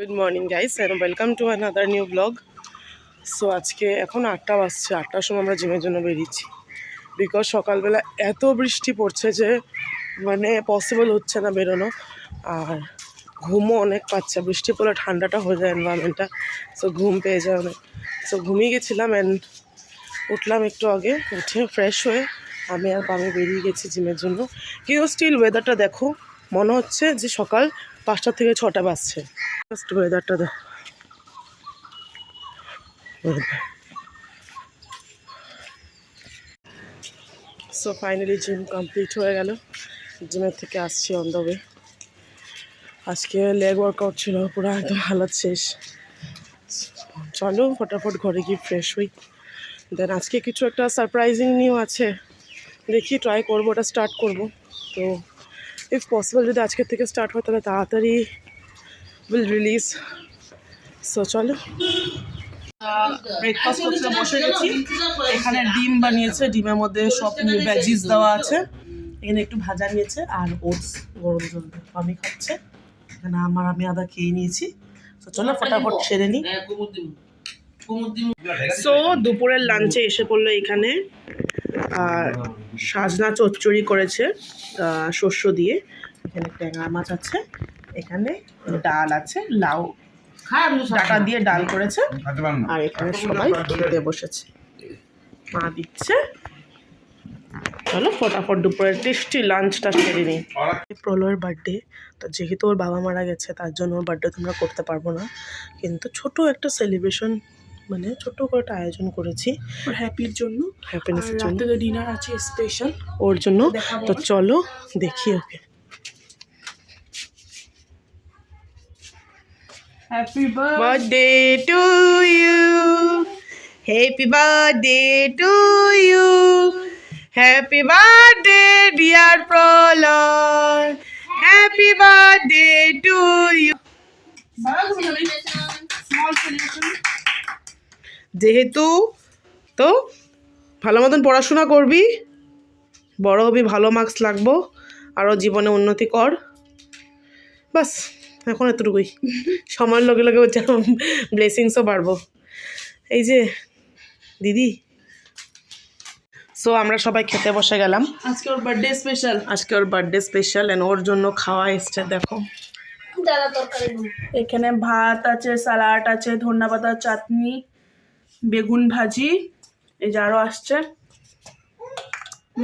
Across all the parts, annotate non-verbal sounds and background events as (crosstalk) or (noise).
Good morning guys and welcome to another new blog so আজকে এখন আটটা বাজছে, আটটার সময় আমরা জিমের জন্য বেরিয়েছি। বিকজ সকালবেলা এত বৃষ্টি পড়ছে যে মানে পসিবল হচ্ছে না বেরোনো। আর ঘুমও অনেক পাচ্ছে, বৃষ্টি পড়লে ঠান্ডাটা হয়ে যায় এনভায়রনমেন্টটা সো ঘুম পেয়ে যায় অনেক। সো ঘুমিয়ে গেছিলাম অ্যান্ড উঠলাম একটু আগে, উঠে ফ্রেশ হয়ে আমি আর পামে বেরিয়ে গেছি জিমের জন্য। কিন্তু স্টিল ওয়েদারটা দেখো, মনে হচ্ছে যে সকাল পাঁচটা থেকে ছটা বাজছে। ওয়েদারটা সো ফাইনালি জিম কমপ্লিট হয়ে গেল। জিমের থেকে আসছি অন দ্য ওয়ে আজকে লেগ ওয়ার্কআউট ছিল, পুরো একদম হালত শেষ। চলো, ফটাফট ঘরে গিয়ে ফ্রেশ হই। দেন আজকে কিছু একটা সারপ্রাইজিং নিউ আছে। দেখি ট্রাই করব, ওটা স্টার্ট করব। তো ইফ পসিবল যদি আজকের থেকে স্টার্ট হয় তাহলে তাড়াতাড়ি উইল রিলিজ সো চলো। ব্রেকফাস্ট করতে বসে গেছি। এখানে ডিম বানিয়েছে ডিমের মধ্যে সব ভেজিস দেওয়া আছে। এখানে একটু ভাজা নিয়েছে আর ওটস গরম জল আমি খাচ্ছে। এখানে আমার আমি আদা খেয়ে নিয়েছি। তো চলো ফটাফট সেরে নিই সো দুপুরের লাঞ্চে এসে পড়ল এখানে। সাজনা চচ্চড়ি করেছে আহ, শস্য দিয়ে। এখানে ট্যাংরা মাছ আছে এখানে ডাল আছে লাউ ডাটা দিয়ে ডাল করেছে। আর এখানে সবাই খেতে বসেছে। মা দিচ্ছে। চলো ফটাফট দুপুরের টেস্টি লাঞ্চটা সেরে নিই। প্রলয়ের বার্থডে তো যেহেতু ওর বাবা মারা গেছে তার জন্য ওর বার্থডে তোমরা করতে পারব না। কিন্তু ছোট একটা সেলিব্রেশন মানে ছোট করে একটা আয়োজন করেছি হ্যাপির জন্য হ্যাপিনেসের আর জন্য ডিনার আছে স্পেশাল ওর জন্য তো চলো দেখি okay happy birthday to you happy birthday to you happy birthday dear prolon happy birthday to you small solution যেহেতু তো ভালো মতন পড়াশোনা করবি বড় হবি ভালো মার্কস লাগবো আরও জীবনে উন্নতি কর। বাস এখন এতটুকুই। (laughs) সময়ের লগে লগে হচ্ছে ব্লেসিংসও বাড়বো। এই যে দিদি। সো আমরা সবাই খেতে বসে গেলাম। আজকে ওর বার্থডে স্পেশাল আজকে ওর বার্থডে স্পেশাল অ্যান্ড ওর জন্য খাওয়া এসছে দেখো। এখানে ভাত আছে স্যালাড আছে ধন্যা পাতা চাটনি। বেগুন ভাজি এই যে আরও আসছে।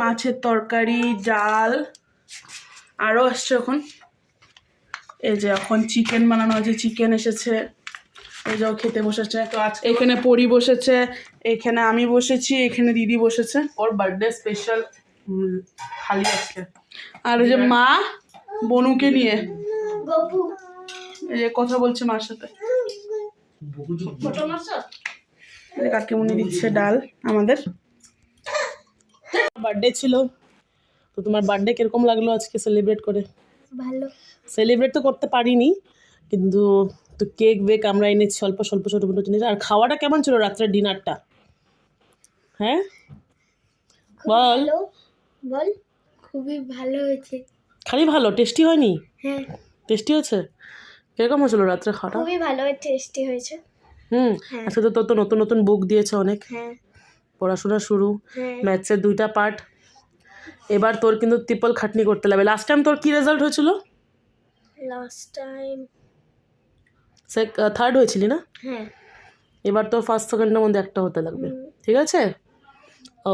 মাছের তরকারি ডাল আরও আসছে এখন। এই যে এখন চিকেন বানানো হয়েছে চিকেন এসেছে। এই যে ও খেতে বসেছে। তো আজ এখানে পরি বসেছে এখানে আমি বসেছি এখানে দিদি বসেছে। ওর বার্থডে স্পেশাল থালি আজকে। আর এই যে মা বনুকে নিয়ে। এই যে কথা বলছে মার সাথে। কাকিমুনি দিচ্ছে ডাল আমাদের। বার্থডে ছিল তো তোমার বার্থডে কীরকম লাগল আজকে সেলিব্রেট করে? ভালো। সেলিব্রেট তো করতে পারিনি কিন্তু তো কেক বেক আমরা এনেছি অল্প স্বল্প ছোটো মোটো জিনিস। আর খাওয়াটা কেমন ছিল রাত্রের ডিনারটা হ্যাঁ? বল। বল। খুবই ভালো হয়েছে। খালি ভালো? টেস্টি হয়নি? হ্যাঁ। টেস্টি হয়েছে? কীরকম হয়েছিল রাত্রে খাওয়াটা? খুবই ভালো টেস্টি হয়েছে। হুম হ্যাঁ। আজকে তো তোর তো নতুন নতুন বুক দিয়েছে অনেক। হ্যাঁ। পড়াশোনা শুরু ম্যাথসের দুইটা পার্ট এবার তোর কিন্তু ট্রিপল খাটনি করতে লাগবে। লাস্ট টাইম তোর কি রেজাল্ট হয়েছিল? লাস্ট টাইম থার্ড হয়েছিলি না? হ্যাঁ। এবার তোর ফার্স্ট সেকেন্ডের মধ্যে একটা হতে লাগবে। ঠিক আছে?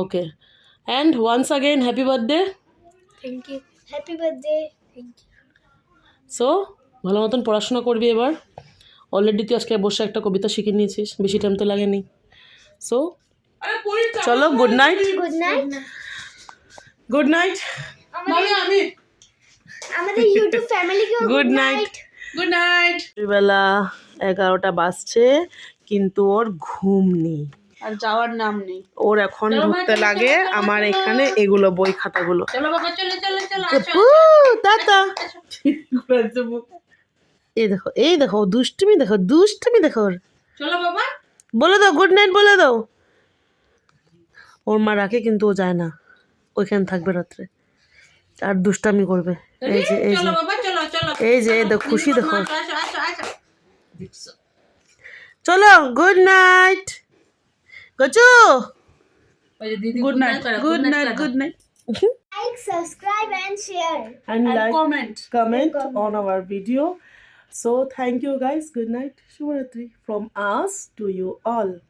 Okay and once again happy birthday thank you happy birthday thank you so ভালো মতন পড়াশোনা করবি এবার। অলরেডি তুই আজকে বসে একটা কবিতা শিখে নিয়েছিস বেশি টাইম তো লাগেনি। সো চলো good night good night good night আমি আমাদের ইউটিউব ফ্যামিলিকে গুড নাইট গুড নাইট বেলা এগারোটা বাজছে কিন্তু ওর ঘুম নেই। আর যাওয়ার নাম নেই। ওর এখন ঢুকতে লাগে আমার এখানে এগুলো বই খাতাগুলো। চলো বাবা চলো চলো চলো টাটা এই দেখো এই দেখো দুষ্টুমি দেখো দুষ্টুমি দেখো ওর। চলো বাবা। বলে দাও গুড নাইট বলে দাও। ওর মা রাখে কিন্তু ও যায় না ওইখানে থাকবে রাত্রে। আর দুষ্টামি করবে। এই যে এই যে। চলো চলো। এই যে এই দেখো খুশি দেখো। চলো good night গচু। Good night good night good night Like, subscribe, and share. and and like comment comment. on our video. So thank you guys. Good night shubharatri from us to you all